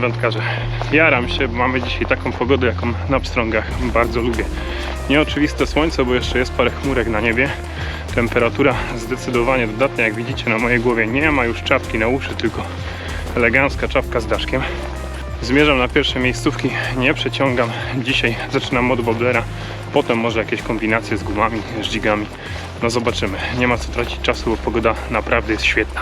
Czołem wędkarze. Jaram się, bo mamy dzisiaj taką pogodę, jaką na pstrągach bardzo lubię. Nieoczywiste słońce, bo jeszcze jest parę chmurek na niebie. Temperatura zdecydowanie dodatnia, jak widzicie na mojej głowie nie ma już czapki na uszy, tylko elegancka czapka z daszkiem. Zmierzam na pierwsze miejscówki, nie przeciągam. Dzisiaj zaczynam od woblera, potem może jakieś kombinacje z gumami, z. No zobaczymy. Nie ma co tracić czasu, bo pogoda naprawdę jest świetna.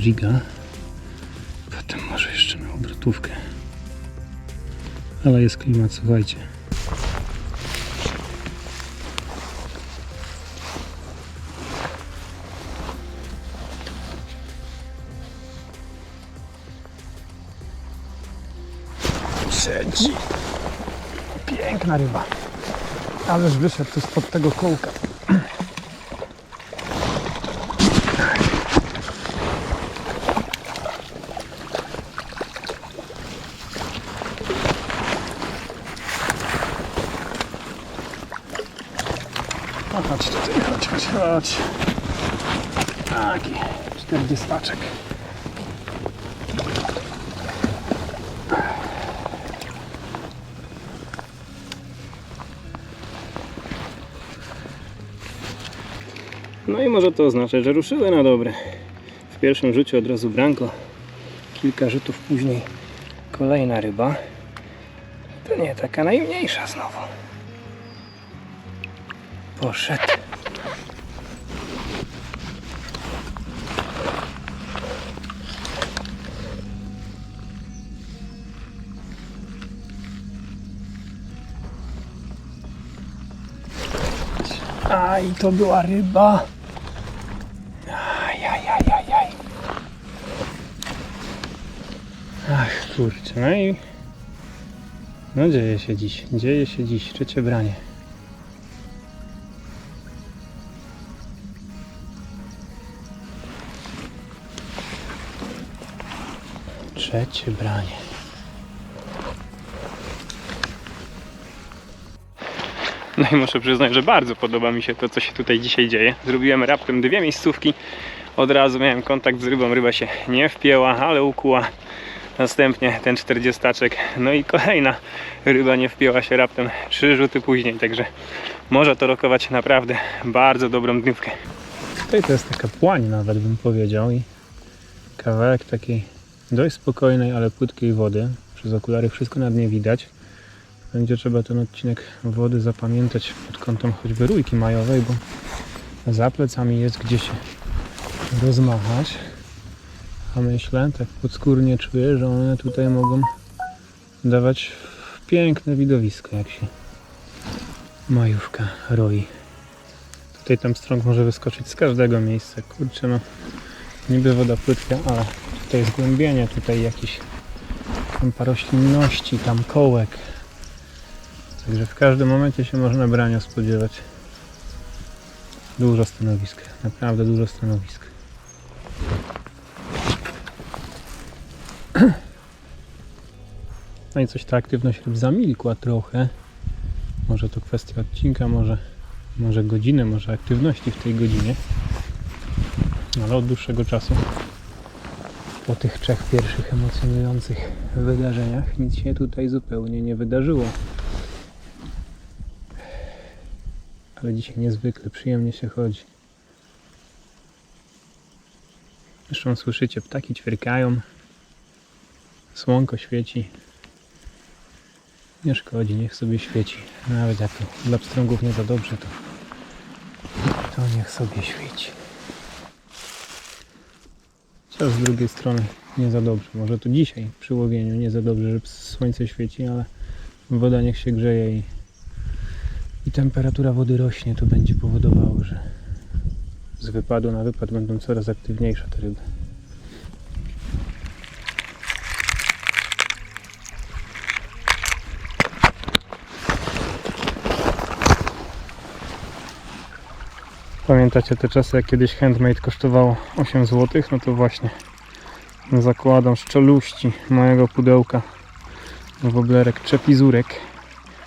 Giga. Potem może jeszcze na obrotówkę. Ale jest klimat, słuchajcie. Siedzi. Piękna ryba. Ależ wyszedł tu spod tego kołka. No chodź tutaj, chodź, chodź, chodź. Taki, czterdziestaczek. No i może to oznaczać, że ruszyły na dobre. W pierwszym rzucie od razu branko. Kilka rzutów później kolejna ryba. To nie taka najmniejsza znowu. Poszedł. A to była ryba. Ajajajajaj. Kurczę, no i no dzieje się dziś, dzieje się dziś, trzecie branie. Trzecie branie. No i muszę przyznać, że bardzo podoba mi się to, co się tutaj dzisiaj dzieje. Zrobiłem raptem dwie miejscówki. Od razu miałem kontakt z rybą, ryba się nie wpięła, ale ukuła. Następnie ten czterdziestaczek, no i kolejna ryba nie wpięła się raptem trzy rzuty później, także może to rokować naprawdę bardzo dobrą dniówkę. Tutaj to jest taka płań nawet bym powiedział i kawałek takiej dość spokojnej, ale płytkiej wody. Przez okulary wszystko nad nie widać. Będzie trzeba ten odcinek wody zapamiętać pod kątem choćby rójki majowej, bo za plecami jest gdzie się rozmachać. A myślę, tak podskórnie czuję, że one tutaj mogą dawać piękne widowisko, jak się majówka roi. Tutaj tam strąg może wyskoczyć z każdego miejsca. Kurczę, no niby woda płytka, ale tutaj jest głębienie, tutaj jakiś kąpa roślinności, tam kołek. Także w każdym momencie się można brania spodziewać. Dużo stanowisk, naprawdę dużo stanowisk. No i coś ta aktywność ryb zamilkła trochę. Może to kwestia odcinka, może, może godziny, może aktywności w tej godzinie. Ale od dłuższego czasu po tych trzech pierwszych emocjonujących wydarzeniach nic się tutaj zupełnie nie wydarzyło. Ale dzisiaj niezwykle przyjemnie się chodzi. Zresztą słyszycie, ptaki ćwierkają, słonko świeci. Nie szkodzi, niech sobie świeci. Nawet jak to dla pstrągów nie za dobrze, to, to niech sobie świeci. Chociaż z drugiej strony nie za dobrze. Może to dzisiaj przy łowieniu nie za dobrze, że słońce świeci, ale woda niech się grzeje i, i temperatura wody rośnie, to będzie powodowało, że z wypadu na wypad będą coraz aktywniejsze te ryby. Pamiętacie te czasy, jak kiedyś handmade kosztowało 8 zł? No to właśnie zakładam z czeluści mojego pudełka woblerek czepizurek,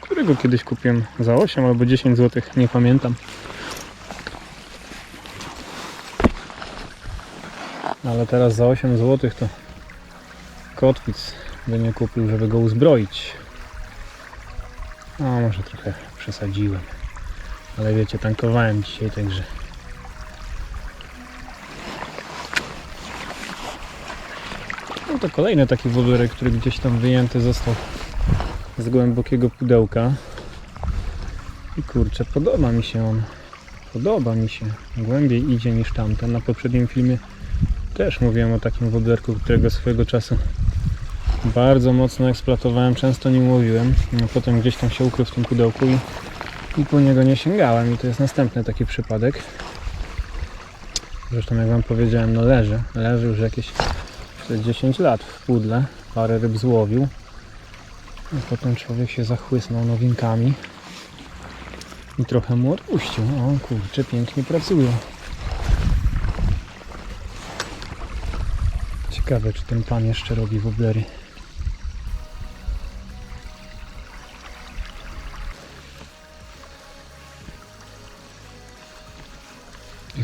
którego kiedyś kupiłem za 8 albo 10 zł, nie pamiętam. Ale teraz za 8 zł to kotwic by nie kupił, żeby go uzbroić. A może trochę przesadziłem. Ale wiecie, tankowałem dzisiaj, także No to kolejny taki woblerek, który gdzieś tam wyjęty został z głębokiego pudełka. I kurczę, podoba mi się on. Podoba mi się. Głębiej idzie niż tamten. Na poprzednim filmie też mówiłem o takim woblerku, którego swojego czasu bardzo mocno eksploatowałem, często nim łowiłem. A potem gdzieś tam się ukrył w tym pudełku i, i po niego nie sięgałem. I to jest następny taki przypadek. Zresztą jak Wam powiedziałem, no leży. Leży już jakieś przez 10 lat w pudle. Parę ryb złowił. A potem człowiek się zachłysnął nowinkami. I trochę mu odpuścił. O kurczę, pięknie pracuje. Ciekawe, czy ten pan jeszcze robi woblery.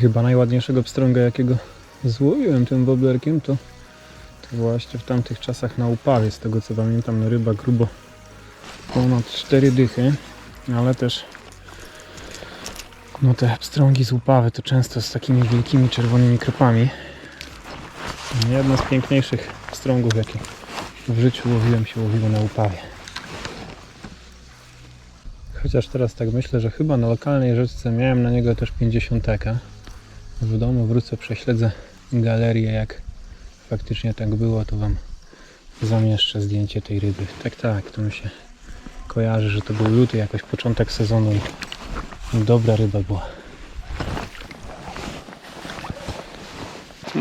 Chyba najładniejszego pstrąga, jakiego złowiłem tym woblerkiem, to, to właśnie w tamtych czasach na upawie, z tego co pamiętam, no ryba grubo ponad 4 dychy, ale też no te pstrągi z upawy to często z takimi wielkimi czerwonymi kropami. Jedno z piękniejszych pstrągów, jakie w życiu łowiłem, się łowiło na upawie. Chociaż teraz tak myślę, że chyba na lokalnej rzeczce miałem na niego też 50 w domu wrócę, prześledzę galerię, jak faktycznie tak było, to Wam zamieszczę zdjęcie tej ryby. Tak, tak, to mi się kojarzy, że to był luty, jakoś początek sezonu i dobra ryba była.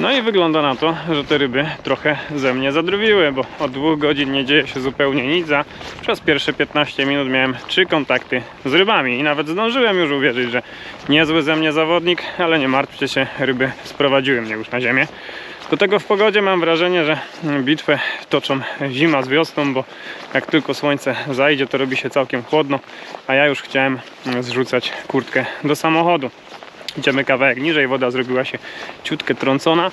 No i wygląda na to, że te ryby trochę ze mnie zadrowiły, bo od dwóch godzin nie dzieje się zupełnie nic, a przez pierwsze 15 minut miałem trzy kontakty z rybami i nawet zdążyłem już uwierzyć, że niezły ze mnie zawodnik, ale nie martwcie się, ryby sprowadziły mnie już na ziemię. Do tego w pogodzie mam wrażenie, że bitwę toczą zima z wiosną, bo jak tylko słońce zajdzie, to robi się całkiem chłodno, a ja już chciałem zrzucać kurtkę do samochodu. Idziemy kawałek niżej, woda zrobiła się ciutkę trącona,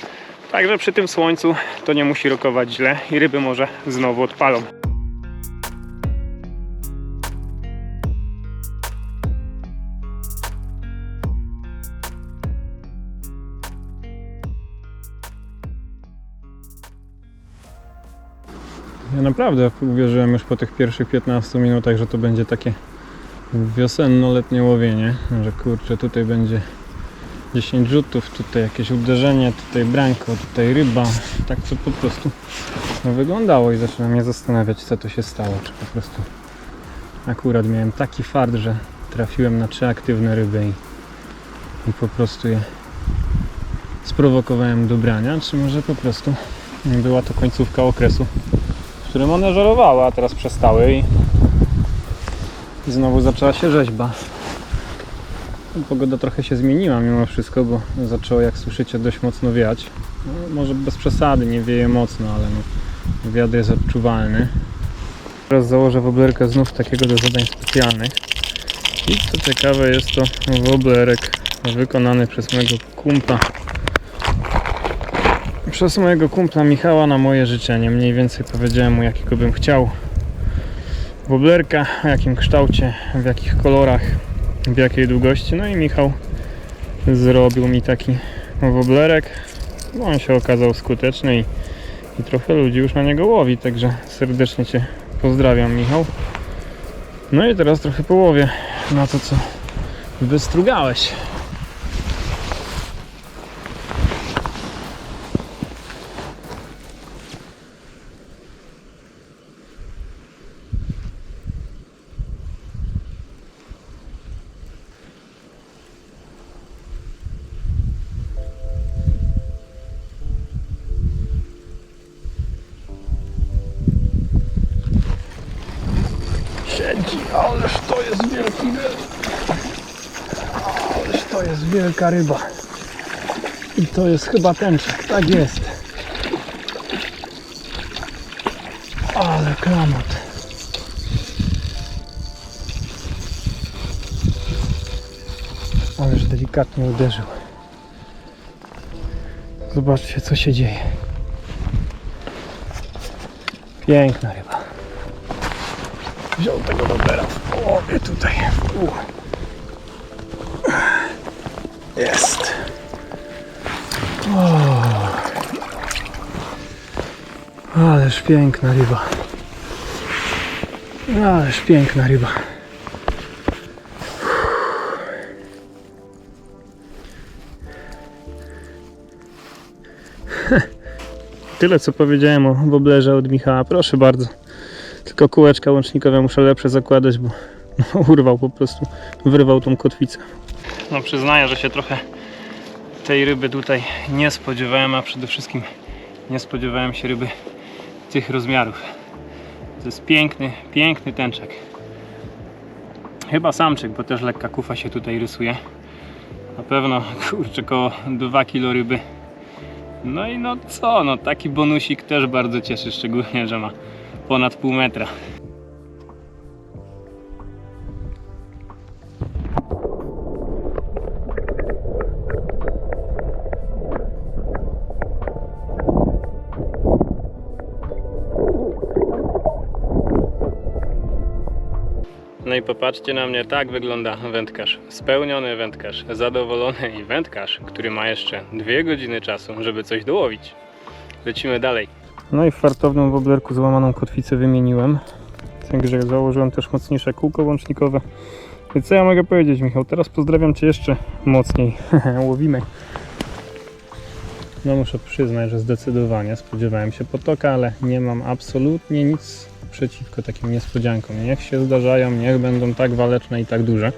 także przy tym słońcu to nie musi rokować źle i ryby może znowu odpalą. Ja naprawdę uwierzyłem już po tych pierwszych 15 minutach, że to będzie takie wiosenno-letnie łowienie, że kurczę tutaj będzie 10 rzutów, tutaj jakieś uderzenie, tutaj branko, tutaj ryba, tak to po prostu no, wyglądało i zaczynam mnie zastanawiać co to się stało, czy po prostu akurat miałem taki fart, że trafiłem na trzy aktywne ryby i, i po prostu je sprowokowałem do brania, czy może po prostu była to końcówka okresu, w którym one żerowały, a teraz przestały i, i znowu zaczęła się rzeźba. Pogoda trochę się zmieniła mimo wszystko, bo zaczęło jak słyszycie dość mocno wiać. No, może bez przesady, nie wieje mocno, ale no, wiatr jest odczuwalny. Teraz założę woblerkę znów takiego do zadań specjalnych. I co ciekawe jest to woblerek wykonany przez mojego kumpla. Przez mojego kumpla Michała na moje życzenie. Mniej więcej powiedziałem mu jakiego bym chciał woblerka, w jakim kształcie, w jakich kolorach w jakiej długości. No i Michał zrobił mi taki woblerek. No, on się okazał skuteczny i, i trochę ludzi już na niego łowi, także serdecznie Cię pozdrawiam Michał. No i teraz trochę połowię na to, co wystrugałeś. Wielka ryba. I to jest chyba tęczek, tak jest. Ale klamot. Ależ delikatnie uderzył. Zobaczcie co się dzieje. Piękna ryba. Wziął tego dobera w połowie tutaj. Jest. O. Ależ piękna ryba. Ależ piękna ryba. Tyle co powiedziałem o woblerze od Michała. Proszę bardzo. Tylko kółeczka łącznikowe muszę lepsze zakładać, bo urwał po prostu, wyrwał tą kotwicę. No przyznaję, że się trochę tej ryby tutaj nie spodziewałem, a przede wszystkim nie spodziewałem się ryby tych rozmiarów. To jest piękny, piękny tęczek. Chyba samczyk, bo też lekka kufa się tutaj rysuje. Na pewno, kurczę, koło 2 kg ryby. No i no co, no taki bonusik też bardzo cieszy, szczególnie, że ma ponad pół metra. No i popatrzcie na mnie, tak wygląda wędkarz. Spełniony wędkarz, zadowolony i wędkarz, który ma jeszcze dwie godziny czasu, żeby coś dołowić. Lecimy dalej. No i w fartownym woblerku złamaną kotwicę wymieniłem. Także założyłem też mocniejsze kółko łącznikowe. I co ja mogę powiedzieć, Michał? Teraz pozdrawiam Cię jeszcze mocniej. Łowimy. No muszę przyznać, że zdecydowanie spodziewałem się potoka, ale nie mam absolutnie nic przeciwko takim niespodziankom. Niech się zdarzają, niech będą tak waleczne i tak duże.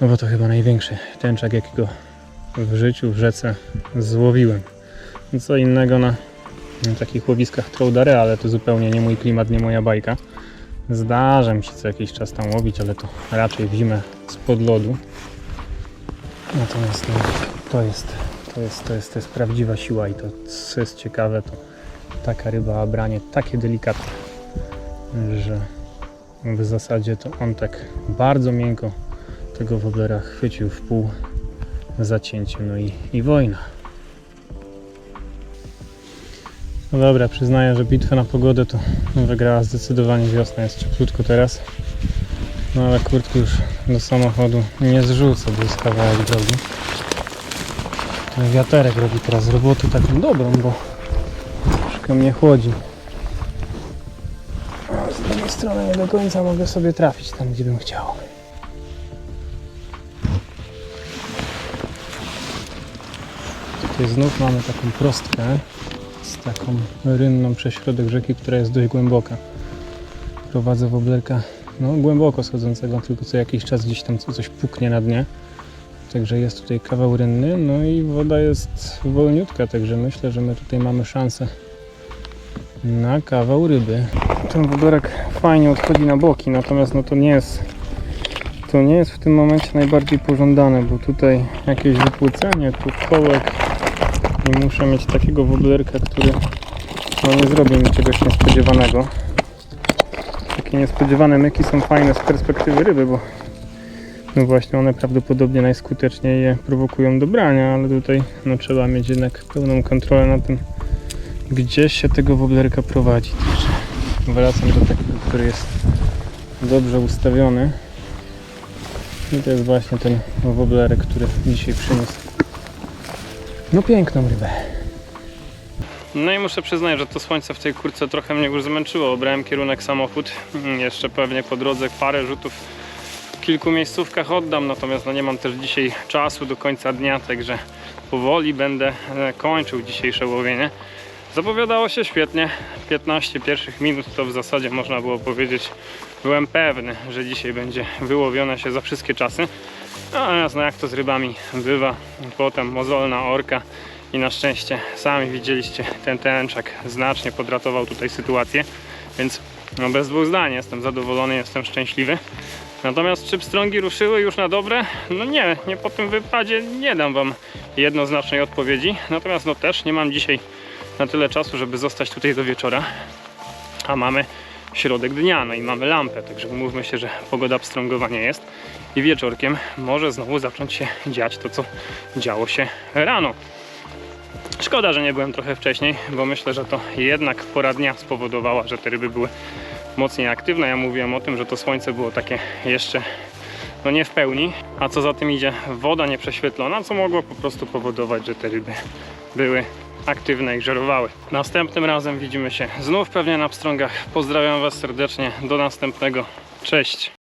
No bo to chyba największy tęczak, jakiego w życiu w rzece złowiłem. Co innego na, takich łowiskach trołdary, ale to zupełnie nie mój klimat, nie moja bajka. Zdarza mi się co jakiś czas tam łowić, ale to raczej w zimę spod lodu. Natomiast no, to jest, to jest, to jest, to jest prawdziwa siła i to co jest ciekawe, to taka ryba branie takie delikatne, że w zasadzie to on tak bardzo miękko tego woblera chwycił w pół zacięciu, no i, i wojna. No dobra, przyznaję, że bitwę na pogodę to wygrała zdecydowanie wiosna, jest cieplutko teraz. No ale kurtki już do samochodu nie zrzucę, bo jest kawałek drogi. Ten wiaterek robi teraz robotę taką dobrą, bo troszkę mnie chłodzi. A z drugiej strony nie do końca mogę sobie trafić tam, gdzie bym chciał. Tutaj znów mamy taką prostkę z taką rynną przez środek rzeki, która jest dość głęboka. Prowadzę woblerka no, głęboko schodzącego, tylko co jakiś czas gdzieś tam coś puknie na dnie. Także jest tutaj kawał rynny, no i woda jest wolniutka, także myślę, że my tutaj mamy szansę na kawał ryby. Ten woblerek fajnie odchodzi na boki, natomiast no to nie jest to nie jest w tym momencie najbardziej pożądane, bo tutaj jakieś wypłycenie, tu kołek i muszę mieć takiego woblerka, który no nie zrobi mi czegoś niespodziewanego. Takie niespodziewane myki są fajne z perspektywy ryby, bo no właśnie one prawdopodobnie najskuteczniej je prowokują do brania, ale tutaj no trzeba mieć jednak pełną kontrolę nad tym, gdzie się tego woblerka prowadzi. Wracam do takiego, który jest dobrze ustawiony. I to jest właśnie ten woblerek, który dzisiaj przyniósł no piękną rybę. No i muszę przyznać, że to słońce w tej kurce trochę mnie już zmęczyło. Obrałem kierunek samochód. Mm, Jeszcze pewnie po drodze parę rzutów w kilku miejscówkach oddam, natomiast no nie mam też dzisiaj czasu do końca dnia, także powoli będę e, kończył dzisiejsze łowienie. Zapowiadało się świetnie. 15 pierwszych minut to w zasadzie można było powiedzieć, byłem pewny, że dzisiaj będzie wyłowione się za wszystkie czasy. Natomiast no jak to z rybami bywa, potem mozolna orka i na szczęście sami widzieliście ten tęczak znacznie podratował tutaj sytuację, więc No bez dwóch zdań, jestem zadowolony, jestem szczęśliwy. Natomiast czy pstrągi ruszyły już na dobre? No nie, nie po tym wypadzie nie dam Wam jednoznacznej odpowiedzi. Natomiast no też nie mam dzisiaj na tyle czasu, żeby zostać tutaj do wieczora. A mamy środek dnia, no i mamy lampę, także umówmy się, że pogoda pstrągowania jest i wieczorkiem może znowu zacząć się dziać to, co działo się rano. Szkoda, że nie byłem trochę wcześniej, bo myślę, że to jednak pora dnia spowodowała, że te ryby były mocniej aktywne. Ja mówiłem o tym, że to słońce było takie jeszcze no nie w pełni, a co za tym idzie woda nieprześwietlona, co mogło po prostu powodować, że te ryby były aktywne i żerowały. Następnym razem widzimy się znów pewnie na pstrągach. Pozdrawiam Was serdecznie, do następnego. Cześć!